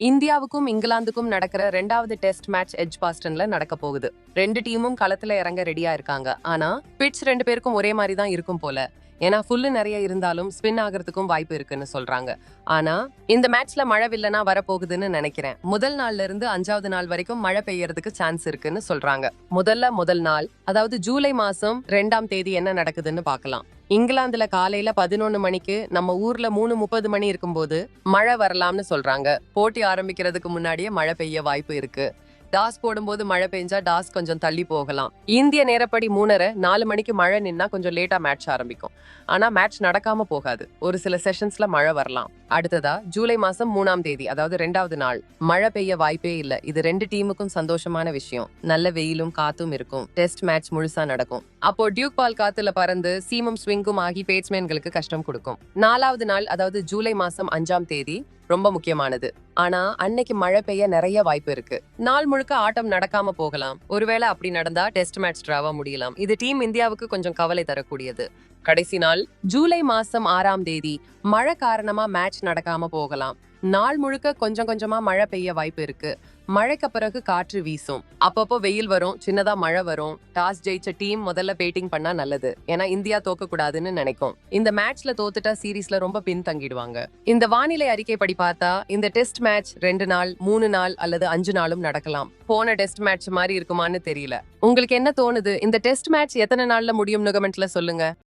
இந்தியாவுக்கும் இங்கிலாந்துக்கும் நடக்கிற ரெண்டாவது டெஸ்ட் மேட்ச் எஜ் பாஸ்டன்ல நடக்க போகுது. ரெண்டு டீமும் களத்துல இறங்க ரெடியா இருக்காங்க. ஆனா பிட்ச் ரெண்டு பேருக்கும் ஒரே மாதிரி தான் இருக்கும் போல. ஏன்னா ஃபுல்லு நிறைய இருந்தாலும் ஸ்பின் ஆகிறதுக்கும் வாய்ப்பு இருக்குன்னு சொல்றாங்க. ஆனா இந்த மேட்ச்ல மழை வில்லனா வரப்போகுதுன்னு நினைக்கிறேன். முதல் நாள்ல இருந்து அஞ்சாவது நாள் வரைக்கும் மழை பெய்யறதுக்கு சான்ஸ் இருக்குன்னு சொல்றாங்க. முதல்ல முதல் நாள் அதாவது ஜூலை மாசம் ரெண்டாம் தேதி என்ன நடக்குதுன்னு பார்க்கலாம். இங்கிலாந்துல காலையில பதினொன்னு மணிக்கு நம்ம ஊர்ல மூணு முப்பது மணி இருக்கும்போது மழை வரலாம்னு சொல்றாங்க. போட்டி ஆரம்பிக்கிறதுக்கு முன்னாடியே மழை பெய்ய வாய்ப்பு இருக்கு. டாஸ் போடும்போது மழை பெஞ்சா டாஸ் கொஞ்சம் தள்ளி போகலாம். இந்திய நேரப்படி மூணரை நாலு மணிக்கு மழை நின்னா கொஞ்சம் லேட்டா மேட்ச் ஆரம்பிக்கும். ஆனா மேட்ச் நடக்காம போகாது. ஒரு சில செஷன்ஸ்ல மழை வரலாம். அடுத்ததா ஜூலை மாசம் மூணாம் தேதி அதாவது ரெண்டாவது நாள். மழை பெய்ய வாய்ப்பே இல்ல. இது ரெண்டு டீமுக்கும் சந்தோஷமான விஷயம். நல்ல வெயிலும் காத்தும் இருக்கும். டெஸ்ட் மேட்ச் முழுசா நடக்கும். அப்போ டியூக் பால் காத்துல பறந்து சீமும் ஸ்விங்கும் ஆகி பேட்ஸ்மேன்களுக்கு கஷ்டம் கொடுக்கும். நாலாவது நாள் அதாவது ஜூலை மாசம் அஞ்சாம் தேதி ரொம்ப முக்கியமானது. ஆனா அன்னைக்கு மழை பெய்ய நிறைய வாய்ப்பு இருக்கு. நாள் முழுக்க ஆட்டம் நடக்காம போகலாம். ஒருவேளை அப்படி நடந்தா டெஸ்ட் மேட்ச் டிராவா முடியலாம். இது டீம் இந்தியாவுக்கு கொஞ்சம் கவலை தரக்கூடியது. கடைசி நாள் ஜூலை மாசம் ஆறாம் தேதி மழை காரணமா மேட்ச் நடக்காம போகலாம். நாள் முழுக்க கொஞ்சம் கொஞ்சமா மழை பெய்ய வாய்ப்பு இருக்கு. மழைக்கு பிறகு காற்று வீசும். அப்பப்போ வெயில் வரும் சின்னதா மழை வரும். டாஸ் ஜெயிச்ச டீம் முதல்ல பேட்டிங் பண்ணா நல்லது. ஏன்னா இந்தியா தோக்க கூடாதுன்னு நினைக்கும். இந்த மேட்ச்ல தோத்துட்டா சீரீஸ்ல ரொம்ப பின்தங்கிடுவாங்க. இந்த வானிலை அறிக்கைப்படி பார்த்தா இந்த டெஸ்ட் மேட்ச் ரெண்டு நாள் மூணு நாள் அல்லது அஞ்சு நாளும் நடக்கலாம். போன டெஸ்ட் மேட்ச் மாதிரி இருக்குமான்னு தெரியல. உங்களுக்கு என்ன தோணுது? இந்த டெஸ்ட் மேட்ச் எத்தனை நாள்ல முடியும் நுகமெண்ட்ல சொல்லுங்க.